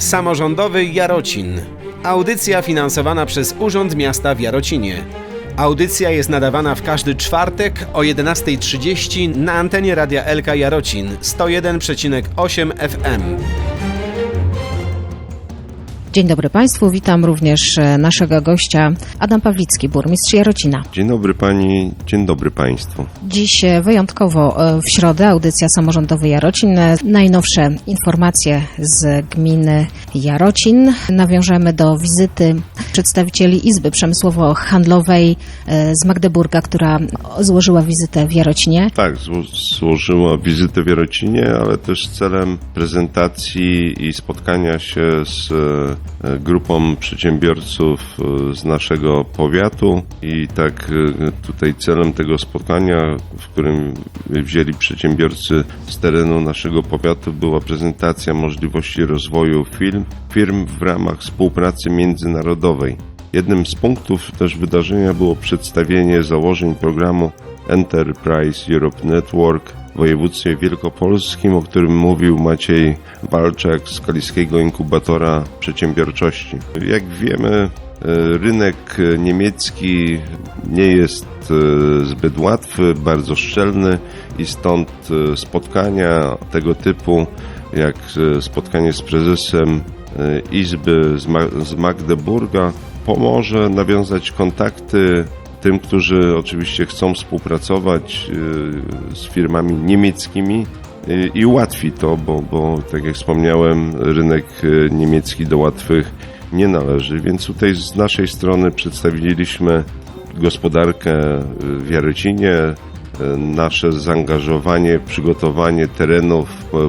Samorządowy Jarocin. Audycja finansowana przez Urząd Miasta w Jarocinie. Audycja jest nadawana w każdy czwartek o 11.30 na antenie Radia Elka Jarocin 101,8 FM. Dzień dobry Państwu, witam również e, naszego gościa Adam Pawlicki, burmistrz Jarocina. Dzień dobry pani, dzień dobry państwu. Dziś e, wyjątkowo e, w środę audycja samorządowy Jarocin. Najnowsze informacje z gminy Jarocin. Nawiążemy do wizyty przedstawicieli Izby Przemysłowo-Handlowej z Magdeburga, która złożyła wizytę w Jarocinie. Tak, zło- złożyła wizytę w Jarocinie, ale też celem prezentacji i spotkania się z grupą przedsiębiorców e, z naszego powiatu i tak e, tutaj celem tego spotkania, w którym wzięli przedsiębiorcy z terenu naszego powiatu była prezentacja możliwości rozwoju firm, firm w ramach współpracy międzynarodowej. Jednym z punktów też wydarzenia było przedstawienie założeń programu Enterprise Europe Network województwie wielkopolskim, o którym mówił Maciej Walczak z Kaliskiego Inkubatora Przedsiębiorczości. Jak wiemy, e, rynek niemiecki nie jest e, zbyt łatwy, bardzo szczelny i stąd e, spotkania tego typu jak spotkanie z prezesem Izby z Magdeburga pomoże nawiązać kontakty tym, którzy oczywiście chcą współpracować y, z firmami niemieckimi y, i ułatwi to, bo, bo tak jak wspomniałem, rynek y, niemiecki do łatwych nie należy, więc tutaj z naszej strony przedstawiliśmy gospodarkę w Jarocinie, nasze zaangażowanie, przygotowanie terenów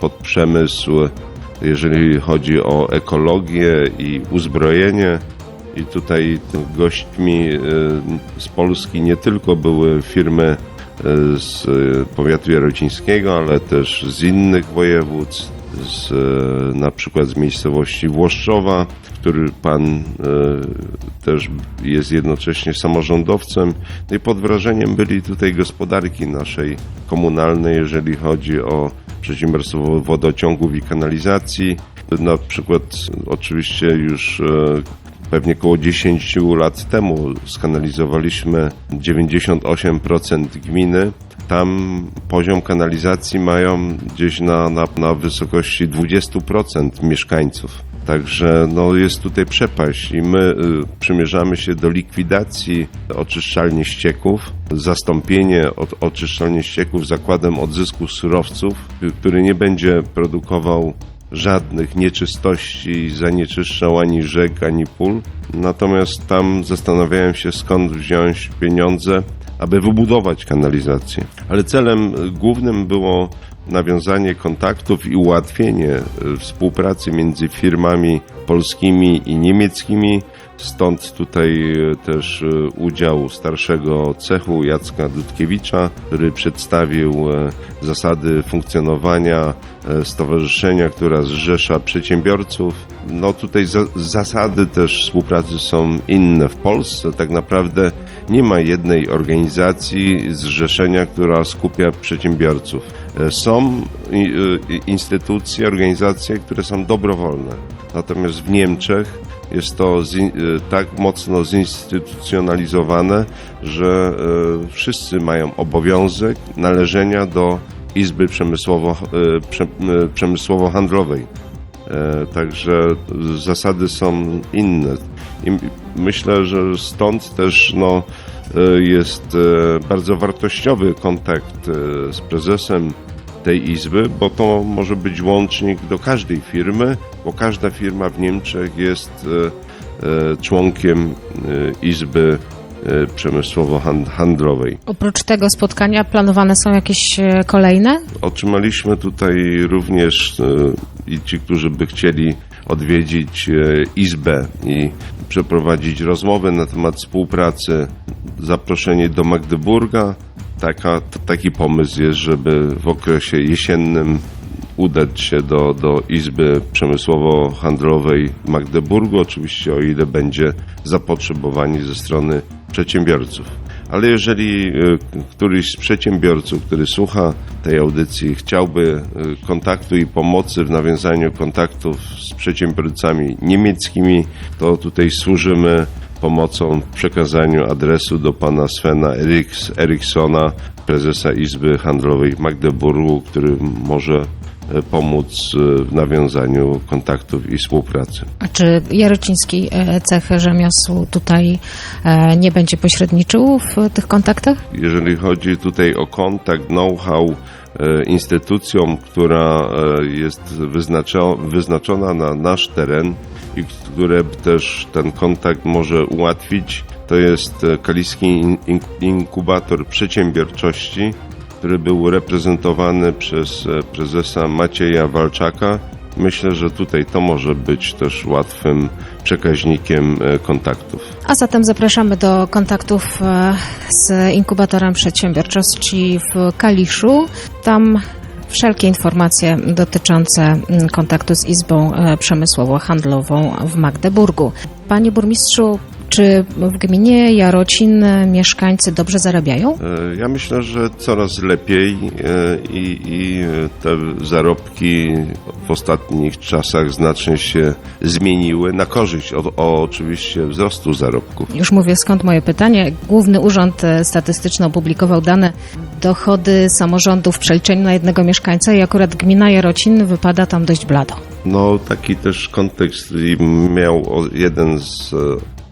pod przemysł, jeżeli chodzi o ekologię i uzbrojenie. I tutaj gośćmi y, z Polski nie tylko były firmy y, z powiatu jarocińskiego, ale też z innych województw, z, y, na przykład z miejscowości Włoszczowa, który pan też jest jednocześnie samorządowcem. No i pod wrażeniem byli tutaj gospodarki naszej komunalnej, jeżeli chodzi o przedsiębiorstwo wodociągów i kanalizacji. Na przykład oczywiście już e, pewnie około 10 lat temu skanalizowaliśmy 98% gminy. Tam poziom kanalizacji mają gdzieś na, na, na wysokości 20% mieszkańców. Także no, jest tutaj przepaść i my y, przymierzamy się do likwidacji oczyszczalni ścieków, zastąpienie od oczyszczalni ścieków zakładem odzysku surowców, y, który nie będzie produkował żadnych nieczystości, zanieczyszczał ani rzek, ani pól. Natomiast tam zastanawiałem się, skąd wziąć pieniądze, aby wybudować kanalizację. Ale celem głównym było nawiązanie kontaktów i ułatwienie y, współpracy między firmami polskimi i niemieckimi. Stąd tutaj y, też y, udział starszego cechu Jacka Dudkiewicza, który przedstawił y, zasady funkcjonowania stowarzyszenia, która zrzesza przedsiębiorców. No tutaj za, zasady też współpracy są inne w Polsce. Tak naprawdę nie ma jednej organizacji, zrzeszenia, która skupia przedsiębiorców. E, Są instytucje, organizacje, które są dobrowolne. Natomiast w Niemczech jest to y, tak mocno zinstytucjonalizowane, że y, wszyscy mają obowiązek należenia do Izby y, Przemysłowo-Handlowej. E, Także zasady są inne. I myślę, że stąd też no, e, jest e, bardzo wartościowy kontakt e, z prezesem tej izby, bo to może być łącznik do każdej firmy, bo każda firma w Niemczech jest e, e, członkiem e, izby przemysłowo-handlowej. Oprócz tego spotkania planowane są jakieś kolejne? Otrzymaliśmy tutaj również i ci, którzy by chcieli odwiedzić Izbę i przeprowadzić rozmowę na temat współpracy, zaproszenie do Magdeburga. Taka, taki pomysł jest, żeby w okresie jesiennym udać się do, do Izby Przemysłowo-Handlowej w Magdeburgu, oczywiście o ile będzie zapotrzebowanie ze strony przedsiębiorców. Ale jeżeli y, któryś z przedsiębiorców, który słucha tej audycji, chciałby y, kontaktu i pomocy w nawiązaniu kontaktów z przedsiębiorcami niemieckimi, to tutaj służymy pomocą w przekazaniu adresu do pana Svena Eriks, Eriksona, prezesa Izby Handlowej w Magdeburgu, który może e, pomóc e, w nawiązaniu kontaktów i współpracy. A czy Jarociński e, cech rzemiosł tutaj nie będzie pośredniczył w tych kontaktach? Jeżeli chodzi tutaj o kontakt, know-how instytucją, która jest wyznaczo, wyznaczona na nasz teren i które też ten kontakt może ułatwić, to jest e, Kaliski In- In- Inkubator Przedsiębiorczości, który był reprezentowany przez e, prezesa Macieja Walczaka. Myślę, że tutaj to może być też łatwym przekaźnikiem e, kontaktów. A zatem zapraszamy do kontaktów z inkubatorem przedsiębiorczości w Kaliszu. Tam wszelkie informacje dotyczące mm, kontaktu z Izbą e, Przemysłowo-Handlową w Magdeburgu. Panie burmistrzu, czy w gminie Jarocin mieszkańcy dobrze zarabiają? E, Ja myślę, że coraz lepiej e, i, i te zarobki w ostatnich czasach znacznie się zmieniły na korzyść o, o oczywiście wzrostu zarobków. Już mówię skąd moje pytanie. Główny Urząd Statystyczny opublikował dane dochody samorządów w przeliczeniu na jednego mieszkańca i akurat gmina Jarocin wypada tam dość blado. No taki też kontekst miał jeden z e,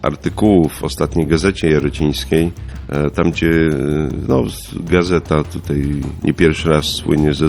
artykułów w ostatniej gazecie jarocińskiej, e, tam gdzie e, no, gazeta tutaj nie pierwszy raz słynie ze,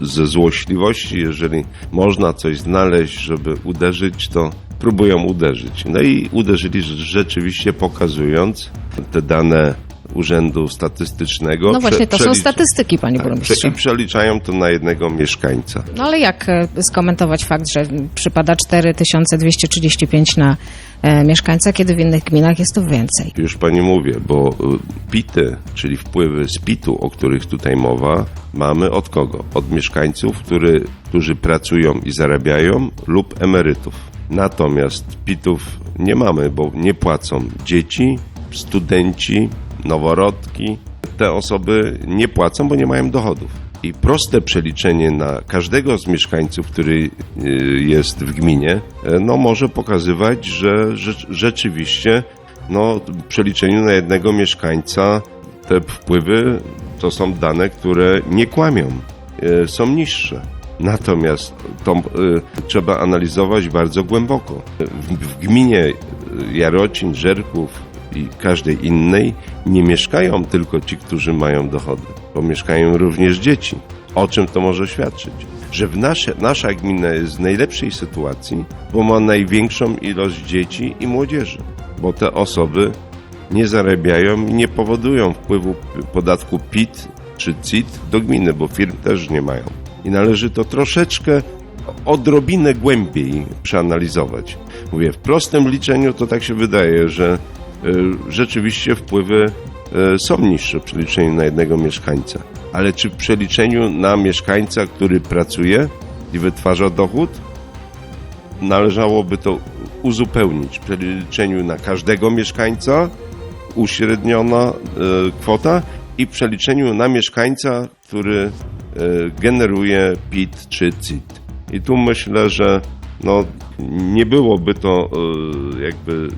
ze złośliwości, jeżeli można coś znaleźć, żeby uderzyć, to próbują uderzyć. No i uderzyli rz- rzeczywiście pokazując te dane Urzędu Statystycznego. No właśnie, to są statystyki, panie tak, burmistrzu. I przeliczają to na jednego mieszkańca. No ale jak e, skomentować fakt, że przypada 4235 na e, mieszkańca, kiedy w innych gminach jest to więcej? Już pani mówię, bo y, PITy, czyli wpływy z PIT-u, o których tutaj mowa, mamy od kogo? Od mieszkańców, który, którzy pracują i zarabiają lub emerytów. Natomiast PIT-ów nie mamy, bo nie płacą dzieci, studenci, noworodki. Te osoby nie płacą, bo nie mają dochodów. I proste przeliczenie na każdego z mieszkańców, który y, jest w gminie, e, no może pokazywać, że rze- rzeczywiście no, w przeliczeniu na jednego mieszkańca te wpływy to są dane, które nie kłamią, e, są niższe. Natomiast to e, trzeba analizować bardzo głęboko. W, gminie Jarocin, Żerków i każdej innej nie mieszkają tylko ci, którzy mają dochody, bo mieszkają również dzieci. O czym to może świadczyć? Że w nasze, nasza gmina jest w najlepszej sytuacji, bo ma największą ilość dzieci i młodzieży, bo te osoby nie zarabiają i nie powodują wpływu podatku PIT czy CIT do gminy, bo firm też nie mają. I należy to troszeczkę, odrobinę głębiej przeanalizować. Mówię, w prostym liczeniu to tak się wydaje, że rzeczywiście wpływy y, są niższe w przeliczeniu na jednego mieszkańca. Ale czy w przeliczeniu na mieszkańca, który pracuje i wytwarza dochód, należałoby to uzupełnić w przeliczeniu na każdego mieszkańca, uśredniona e, kwota i w przeliczeniu na mieszkańca, który generuje PIT czy CIT. I tu myślę, że no, nie byłoby to e, jakby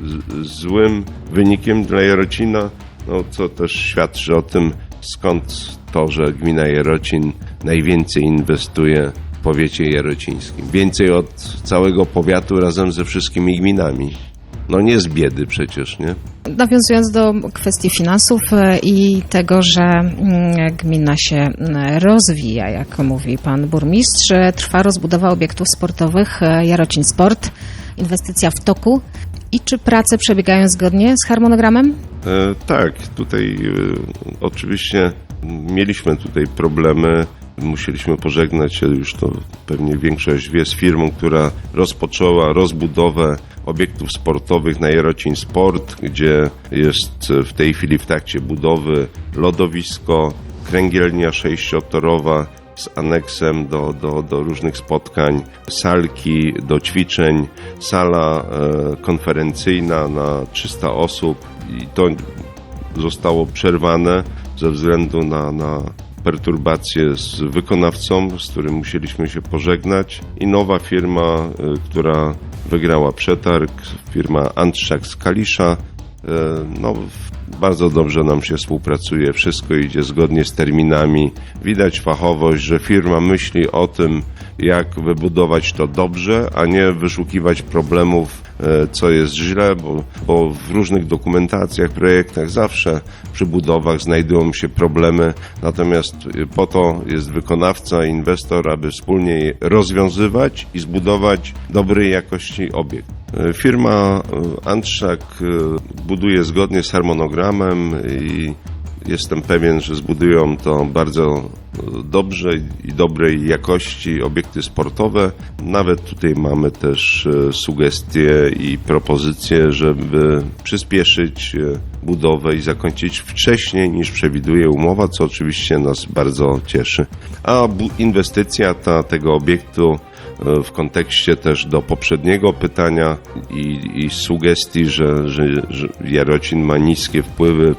złym wynikiem dla Jarocina, no, co też świadczy o tym, skąd to, że gmina Jarocin najwięcej inwestuje w powiecie jarocińskim. Więcej od całego powiatu razem ze wszystkimi gminami. No nie z biedy przecież, nie? Nawiązując do kwestii finansów e, i tego, że mm, gmina się mm, rozwija, jak mówi pan burmistrz, e, trwa rozbudowa obiektów sportowych e, Jarocin Sport, inwestycja w toku. I czy prace przebiegają zgodnie z harmonogramem? E, tak, tutaj e, oczywiście mieliśmy tutaj problemy. Musieliśmy pożegnać się, już to pewnie większość wie, z firmą, która rozpoczęła rozbudowę obiektów sportowych na Jarocin Sport, gdzie jest w tej chwili w trakcie budowy lodowisko, kręgielnia sześciotorowa z aneksem do, do, do różnych spotkań, salki do ćwiczeń, sala e, konferencyjna na 300 osób i to zostało przerwane ze względu na, na perturbacje z wykonawcą, z którym musieliśmy się pożegnać i nowa firma, y, która wygrała przetarg, firma Antrzak z Kalisza. y, No, bardzo dobrze nam się współpracuje, wszystko idzie zgodnie z terminami. Widać fachowość, że firma myśli o tym, jak wybudować to dobrze, a nie wyszukiwać problemów, e, co jest źle, bo, bo w różnych dokumentacjach, projektach zawsze przy budowach znajdują się problemy, natomiast e, po to jest wykonawca, inwestor, aby wspólnie je rozwiązywać i zbudować dobrej jakości obiekt. E, Firma e, Antrzak e, buduje zgodnie z harmonogramem i Jestem pewien, że zbudują to bardzo e, dobrze i dobrej jakości obiekty sportowe. Nawet tutaj mamy też e, sugestie i propozycje, żeby przyspieszyć e, budowę i zakończyć wcześniej niż przewiduje umowa, co oczywiście nas bardzo cieszy. A inwestycja ta, tego obiektu w kontekście też do poprzedniego pytania i, i sugestii, że, że, że Jarocin ma niskie wpływy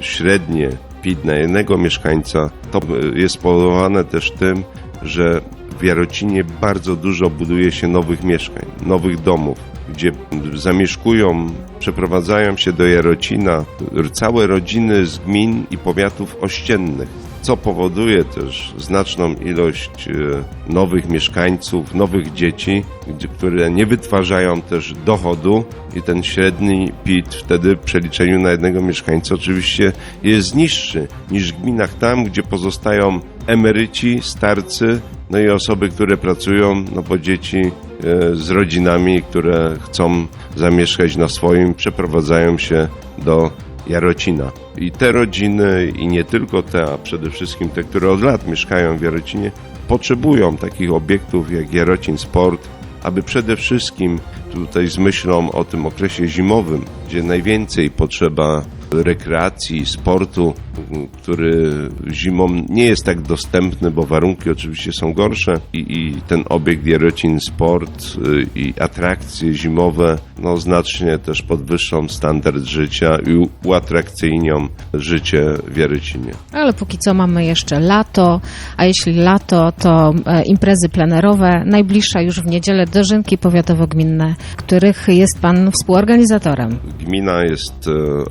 średnie PIT na jednego mieszkańca, to jest spowodowane też tym, że w Jarocinie bardzo dużo buduje się nowych mieszkań, nowych domów, gdzie zamieszkują, przeprowadzają się do Jarocina całe rodziny z gmin i powiatów ościennych co powoduje też znaczną ilość e, nowych mieszkańców, nowych dzieci, które nie wytwarzają też dochodu i ten średni PIT wtedy w przeliczeniu na jednego mieszkańca oczywiście jest niższy niż w gminach tam, gdzie pozostają emeryci, starcy, no i osoby, które pracują, no bo dzieci e, z rodzinami, które chcą zamieszkać na swoim, przeprowadzają się do Jarocina. I te rodziny, i nie tylko te, a przede wszystkim te, które od lat mieszkają w Jarocinie, potrzebują takich obiektów jak Jarocin Sport, aby przede wszystkim tutaj z myślą o tym okresie zimowym, gdzie najwięcej potrzeba rekreacji, sportu, który zimą nie jest tak dostępny, bo warunki oczywiście są gorsze i, i ten obiekt Jarocin Sport y, i atrakcje zimowe no, znacznie też podwyższą standard życia i uatrakcyjnią życie w Jarocinie. Ale póki co mamy jeszcze lato, a jeśli lato, to e, imprezy plenerowe. Najbliższa już w niedzielę dożynki powiatowo-gminne, których jest Pan współorganizatorem. Gmina jest e,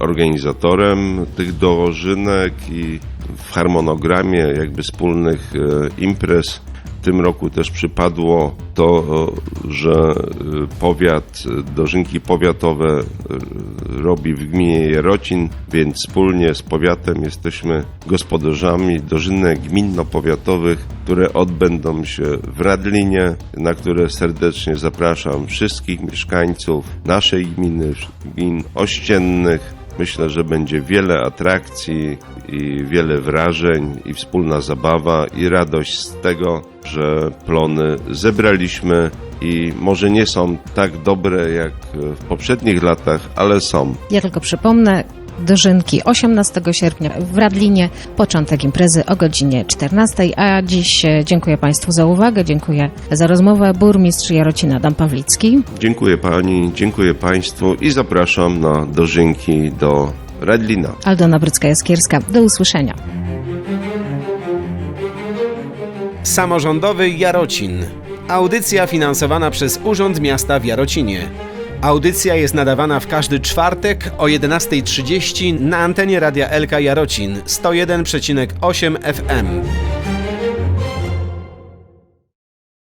organizatorem tych dożynek i w harmonogramie jakby wspólnych e, imprez. W tym roku też przypadło to, e, że e, powiat, dożynki powiatowe robi w gminie Jarocin, więc wspólnie z powiatem jesteśmy gospodarzami dożynek gminno-powiatowych, które odbędą się w Radlinie, na które serdecznie zapraszam wszystkich mieszkańców naszej gminy, gmin ościennych, Myślę, że będzie wiele atrakcji i wiele wrażeń i wspólna zabawa i radość z tego, że plony zebraliśmy i może nie są tak dobre jak w poprzednich latach, ale są. Ja tylko przypomnę, dożynki 18 sierpnia w Radlinie, początek imprezy o godzinie 14, a dziś e, dziękuję Państwu za uwagę, dziękuję za rozmowę. Burmistrz Jarocina Adam Pawlicki. Dziękuję Pani, dziękuję Państwu i zapraszam na dożynki do Radlina. Aldona Brycka-Jaskierska. Do usłyszenia. Samorządowy Jarocin. Audycja finansowana przez Urząd Miasta w Jarocinie. Audycja jest nadawana w każdy czwartek o 11.30 na antenie Radia Elka Jarocin 101,8 FM.